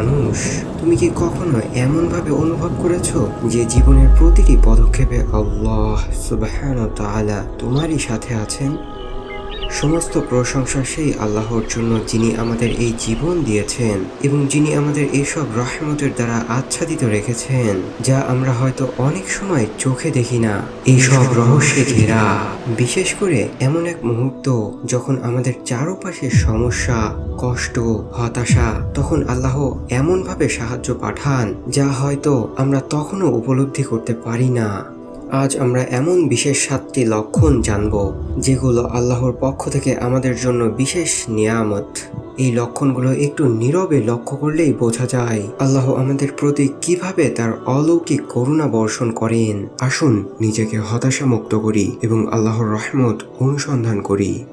মানুষ, তুমি কি কখনো এমনভাবে অনুভব করেছ যে জীবনের প্রতিটি পদক্ষেপে আল্লাহ সুবহান তাআলা তোমারই সাথে আছেন? সমস্ত প্রশংসা সেই আল্লাহর জন্য যিনি আমাদের এই জীবন দিয়েছেন এবং যিনি আমাদের এইসব রহমতের দ্বারা আচ্ছাদিত রেখেছেন যা আমরা হয়তো অনেক সময় চোখে দেখি না। এইসব রহস্যে ঘেরা। বিশেষ করে এমন এক মুহূর্ত যখন আমাদের চারপাশে সমস্যা কষ্ট হতাশা তখন আল্লাহ এমনভাবে সাহায্য পাঠান যা হয়তো আমরা তখনও উপলব্ধি করতে পারি না। আজ আমরা এমন বিশেষ সাতটি লক্ষণ জানব, যেগুলো আল্লাহর পক্ষ থেকে আমাদের জন্য বিশেষ নিয়ামত। এই লক্ষণগুলো একটু নীরবে লক্ষ্য করলেই বোঝা যায়, আল্লাহ আমাদের প্রতি কীভাবে তার অলৌকিক করুণা বর্ষণ করেন। আসুন নিজেকে হতাশা মুক্ত করি এবং আল্লাহর রহমত অনুসন্ধান করি।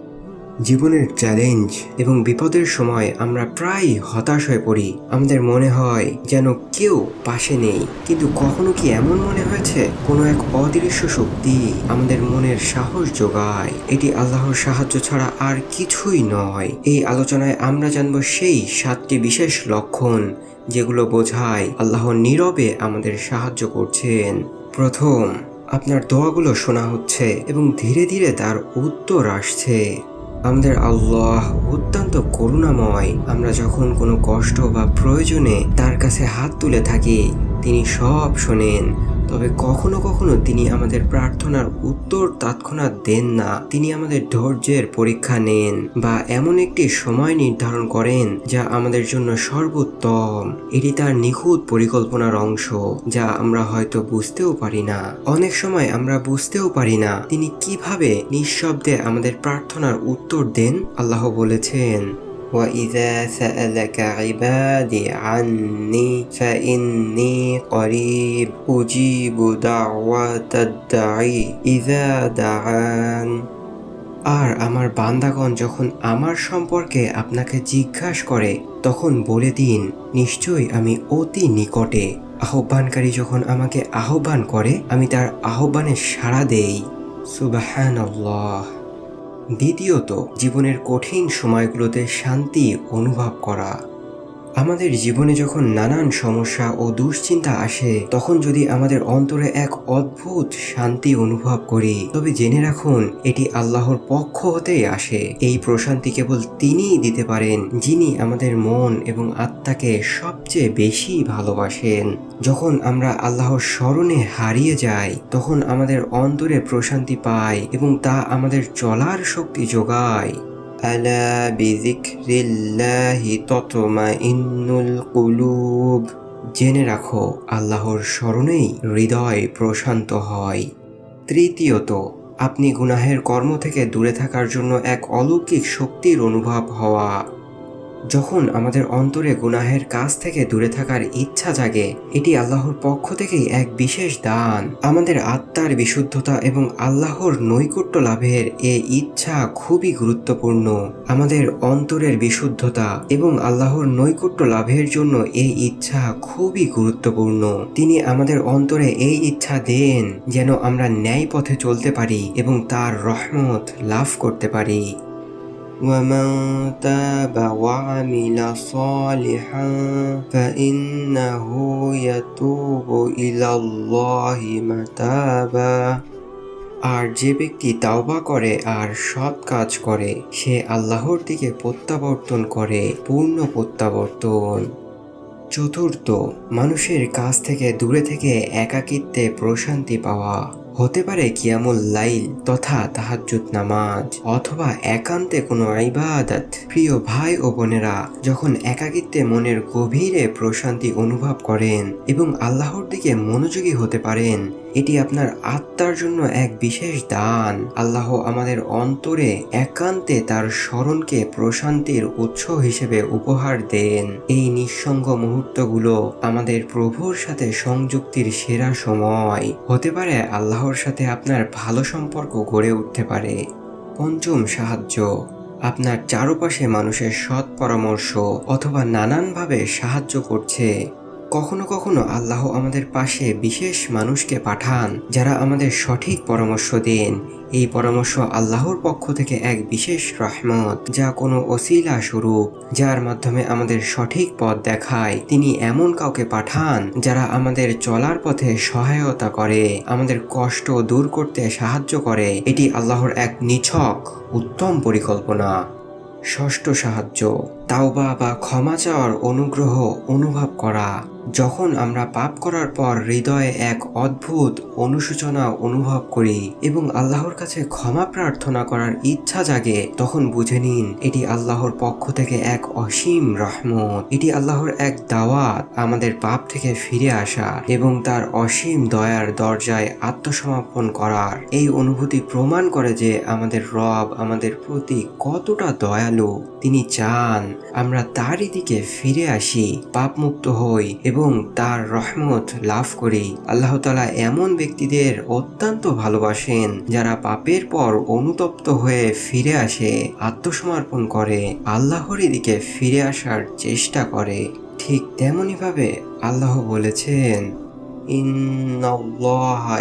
জীবনের চ্যালেঞ্জ এবং বিপদের সময় আমরা প্রায় হতাশ হয়ে পড়ি। আমাদের মনে হয় যেন কেউ পাশে নেই। কিন্তু কখনো কি এমন মনে হয়েছে? কোনো এক অদৃশ্য শক্তি আমাদের মনের সাহস যোগায়। এটি আল্লাহর সাহায্য ছাড়া আর কিছুই নয়। এই আলোচনায় আমরা জানব সেই সাতটি বিশেষ লক্ষণ যেগুলো বোঝায় আল্লাহ নীরবে আমাদের সাহায্য করছেন। প্রথম, আপনার দোয়াগুলো শোনা হচ্ছে এবং ধীরে ধীরে তার উত্তর আসছে। আমাদের আল্লাহ অত্যন্ত করুণাময়। আমরা যখন কোনো কষ্ট বা প্রয়োজনে তার কাছে হাত তুলে থাকি, তিনি সব শোনেন। তবে কখনো কখনো তিনি আমাদের প্রার্থনার উত্তর তৎক্ষণাৎ দেন না। তিনি আমাদের ধৈর্যের পরীক্ষা নেন বা এমন একটি সময় নির্ধারণ করেন যা আমাদের জন্য সর্বোত্তম। এটি তার নিখুঁত পরিকল্পনার অংশ যা আমরা হয়তো বুঝতেও পারি না। অনেক সময় আমরা বুঝতেও পারি না তিনি কীভাবে নিঃশব্দে আমাদের প্রার্থনার উত্তর দেন, আল্লাহ বলেছেন। وإذا سألك عبادي عني فإني قريب أجيب دعوة الداعي إذا دعان আর আমার বান্দাগণ যখন আমার সম্পর্কে আপনাকে জিজ্ঞাসা করে তখন বলে দিন নিশ্চয়ই আমি অতি নিকটে আহ্বানকারী যখন আমাকে আহ্বান করে আমি তার আহ্বানে সাড়া দেই সুবাহান দ্বিতীয়ত জীবনের কঠিন সময়গুলোতে শান্তি অনুভব করা। আমাদের জীবনে যখন নানান সমস্যা ও দুশ্চিন্তা আসে, তখন যদি আমাদের অন্তরে এক অদ্ভুত শান্তি অনুভব করি, তবে জেনে রাখুন, এটি আল্লাহর পক্ষ হতেই আসে। এই প্রশান্তি কেবল তিনিই দিতে পারেন, যিনি আমাদের মন এবং আত্মাকে সবচেয়ে বেশি ভালোবাসেন। যখন আমরা আল্লাহর স্মরণে হারিয়ে যাই, তখন আমাদের অন্তরে প্রশান্তি পায় এবং তা আমাদের চলার শক্তি যোগায়। আলা الله تطمئن কুলুব জেনে রাখো, আল্লাহর স্মরণেই হৃদয় প্রশান্ত হয়। তৃতীয়ত, আপনি গুনাহের কর্ম থেকে দূরে থাকার জন্য এক অলৌকিক শক্তির অনুভব হওয়া। যখন আমাদের অন্তরে গুনাহের কাছ থেকে দূরে থাকার ইচ্ছা জাগে, এটি আল্লাহর পক্ষ থেকেই এক বিশেষ দান। আমাদের আত্মার বিশুদ্ধতা এবং আল্লাহর নৈকট্য লাভের এ ইচ্ছা খুবই গুরুত্বপূর্ণ। আমাদের অন্তরের বিশুদ্ধতা এবং আল্লাহর নৈকট্য লাভের জন্য এই ইচ্ছা খুবই গুরুত্বপূর্ণ। তিনি আমাদের অন্তরে এই ইচ্ছা দেন যেন আমরা ন্যায় পথে চলতে পারি এবং তার রহমত লাভ করতে পারি। ومن تاب وعمل صالحا فإنه يتوب إلى الله متابا আর যে ব্যক্তি তাওবা করে আর সৎ কাজ করে সে আল্লাহর দিকে প্রত্যাবর্তন করে পূর্ণ প্রত্যাবর্তন চতুর্থ মানুষের কাছ থেকে দূরে থেকে একাকিত্বে প্রশান্তি পাওয়া হতে পারে কিয়ামুল লাইল তথা তাহাজ্জুদ নামাজ অথবা একান্তে কোনো ইবাদত। প্রিয় ভাই ও বোনেরা, যখন একাকিত্বে মনের গভীরে প্রশান্তি অনুভব করেন এবং আল্লাহর দিকে মনোযোগী হতে পারেন এটি আপনার আত্মার জন্য এক বিশেষ দান। আল্লাহ আমাদের অন্তরে একান্তে তার স্মরণকে প্রশান্তির উৎস হিসেবে উপহার দেন। এই নিঃসঙ্গ মুহূর্তগুলো আমাদের প্রভুর সাথে সংযুক্তির সেরা সময়। হতে পারে আল্লাহর সাথে আপনার ভালো সম্পর্ক গড়ে উঠতে পারে। পঞ্চম সাহায্য, আপনার চারপাশে মানুষের সৎ পরামর্শ অথবা নানানভাবে সাহায্য করছে। কখনো কখনো আল্লাহ আমাদের পাশে বিশেষ মানুষকে পাঠান যারা আমাদের সঠিক পরামর্শ দেন। এই পরামর্শ আল্লাহর পক্ষ থেকে এক বিশেষ রহমত, যা কোনো অসিলা স্বরূপ, যার মাধ্যমে আমাদের সঠিক পথ দেখায়। তিনি এমন কাউকে পাঠান যারা আমাদের চলার পথে সহায়তা করে, আমাদের কষ্ট দূর করতে সাহায্য করে। এটি আল্লাহর এক নিছক, উত্তম পরিকল্পনা। ষষ্ঠ সাহায্য। তাওবা বা ক্ষমা চাওয়ার অনুগ্রহ অনুভব করা। যখন আমরা পাপ করার পর হৃদয়ে এক অদ্ভুত অনুশোচনা অনুভব করি এবং আল্লাহর কাছে ক্ষমা প্রার্থনা করার ইচ্ছা জাগে, তখন বুঝে নিন, এটি আল্লাহর পক্ষ থেকে এক অসীম রহমত। এটি আল্লাহর এক দাওয়াত আমাদের পাপ থেকে ফিরে আসা এবং তার অসীম দয়ার দরজায় আত্মসমর্পণ করার। এই অনুভূতি প্রমাণ করে যে আমাদের রব আমাদের প্রতি কতটা দয়ালু। তিনি চান আমরা তারই দিকে ফিরে আসি, পাপমুক্ত হই এবং তার রহমত লাভ করি। আল্লাহ তালা এমন ব্যক্তিদের অত্যন্ত ভালোবাসেন, যারা পাপের পর অনুতপ্ত হয়ে ফিরে আসে, আত্মসমর্পণ করে আল্লাহরই দিকে ফিরে আসার চেষ্টা করে। ঠিক তেমনইভাবে আল্লাহ বলেছেন, ইন্নাল্লাহা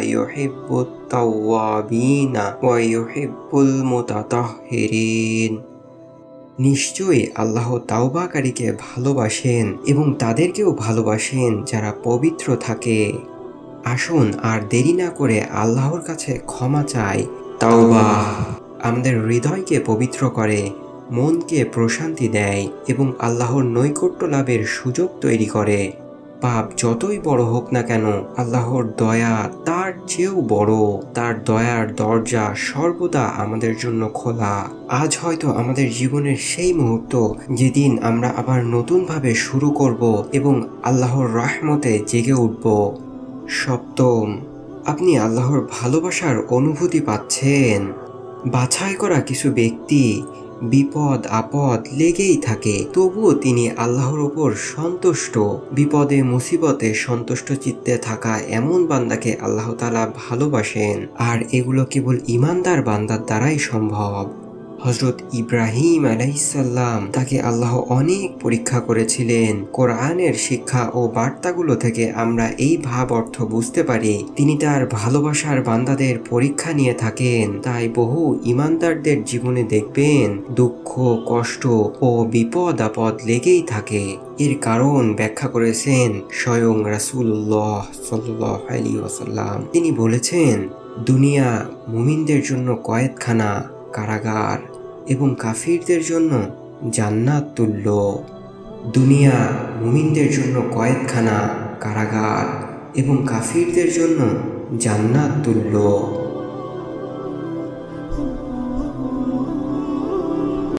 নিশ্চয়ই আল্লাহ তাওবাকারীকে ভালোবাসেন এবং তাদেরকেও ভালোবাসেন যারা পবিত্র থাকে। আসুন আর দেরি না করে আল্লাহর কাছে ক্ষমা চাই। তাওবা আমাদের হৃদয়কে পবিত্র করে, মনকে প্রশান্তি দেয় এবং আল্লাহর নৈকট্য লাভের সুযোগ তৈরি করে। পাপ যতই বড় হোক না কেন, আল্লাহর দয়া তার চেয়েও বড়। তার দয়ার দরজা সর্বদা আমাদের জন্য খোলা। আজ হয়তো আমাদের জীবনের সেই মুহূর্ত যেদিন আমরা আবার নতুনভাবে শুরু করব এবং আল্লাহর রহমতে জেগে উঠব। সপ্তম, আপনি আল্লাহর ভালোবাসার অনুভূতি পাচ্ছেন। বাছাই করা কিছু ব্যক্তি বিপদ, আপদ লেগেই থাকে। তবুও তিনি আল্লাহর ওপর সন্তুষ্ট। বিপদে, মুসিবতে সন্তুষ্ট চিত্তে থাকা এমন বান্দাকে আল্লাহ তালা ভালোবাসেন। আর এগুলো কেবল ইমানদার বান্দার দ্বারাই সম্ভব। হজরত ইব্রাহিম আলাইসাল্লাম তাকে আল্লাহ অনেক পরীক্ষা করেছিলেন। কোরআনের শিক্ষা ও বার্তাগুলো থেকে আমরা এই ভাব অর্থ বুঝতে পারি। তিনি তার ভালোবাসার বান্দাদের পরীক্ষা নিয়ে থাকেন। তাই বহু ইমানদারদের জীবনে দেখবেন, দুঃখ, কষ্ট ও বিপদ আপদ লেগেই থাকে। এর কারণ ব্যাখ্যা করেছেন স্বয়ং রাসুল্লাহ সাল্লাহ আলী ওয়াসাল্লাম। তিনি বলেছেন, দুনিয়া মুমিনদের জন্য কয়েদখানা কারাগার এবং কাফিরদের জন্য জান্নাত তুল্য। দুনিয়া মুমিনদের জন্য কয়েকখানা কারাগার এবং কাফিরদের জন্য জান্নাত তুল্য।